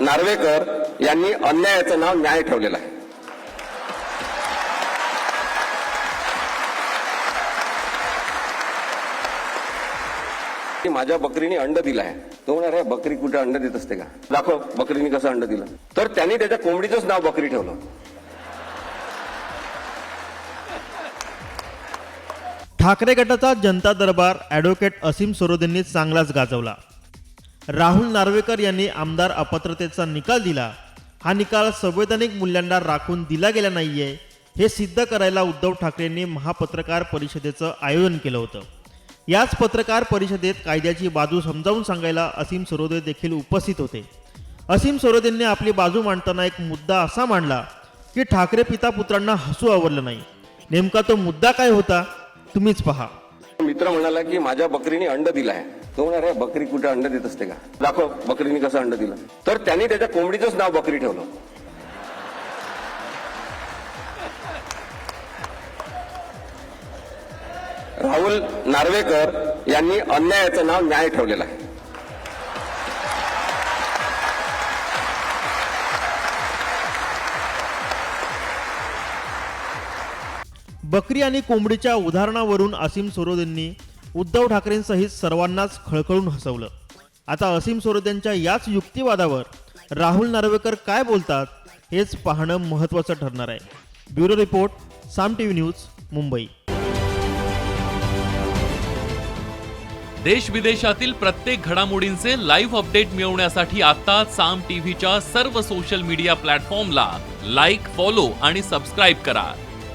नार्वेकर यांनी अन्यायाचं नाव न्याय ठेवलेलं आहे. माझ्या बकरीने अंड दिलं आहे. तो म्हणणार बकरी कुठे अंड देत असते का? दाखव बकरीने कसं अंड दिलं. तर त्यांनी त्याच्या कोंबडीचंच नाव बकरी ठेवलं. ठाकरे गटाचा जनता दरबार ॲडव्होकेट असीम सरोदेंनी चांगलाच गाजवला. राहुल नार्वेकर यांनी आमदार अपात्रतेचा निकाल दिला. हा निकाल संवैधानिक मूल्यांना राखून दिला गेला नाहीये हे सिद्ध करायला उद्धव ठाकरेंनी महापत्रकार परिषदेचं आयोजन केलं होतं. याच पत्रकार परिषदेत कायद्याची बाजू समजावून सांगायला असीम सरोदे देखील उपस्थित होते. असीम सरोदेंनी आपली बाजू मांडताना एक मुद्दा असा मांडला की ठाकरे पिता पुत्रांना हसू आवडलं नाही. नेमका तो मुद्दा काय होता? तुम्हीच पहा. मित्र म्हणाला की माझ्या बकरीने अंड दिलं आहे तो म्हणणार "अरे, बकरी कुठे अंड देत असते का? दाखव बकरीने कसं अंड दिलं. तर त्यांनी त्याच्या कोंबडीचंच नाव बकरी ठेवलं. राहुल नार्वेकर यांनी अन्यायाचं नाव न्याय ठेवलेलं आहे. बकरी आणि कोंबडीच्या उदाहरणावरून असीम सरोदेंनी उद्धव ठाकरेंसहित सर्वांनाच खळखळून हसवलं. आता असीम सरोदेंच्या याच युक्तिवादावर राहुल नार्वेकर काय बोलतात हेच पाहणं महत्त्वाचं ठरणार आहे. Bureau report Saam T V news Mumbai. देश विदेशातील प्रत्येक घडामोडींचे लाईव्ह अपडेट मिळवण्यासाठी आता साम टीव्हीच्या सर्व सोशल मीडिया प्लॅटफॉर्मला लाईक फॉलो आणि सबस्क्राईब करा.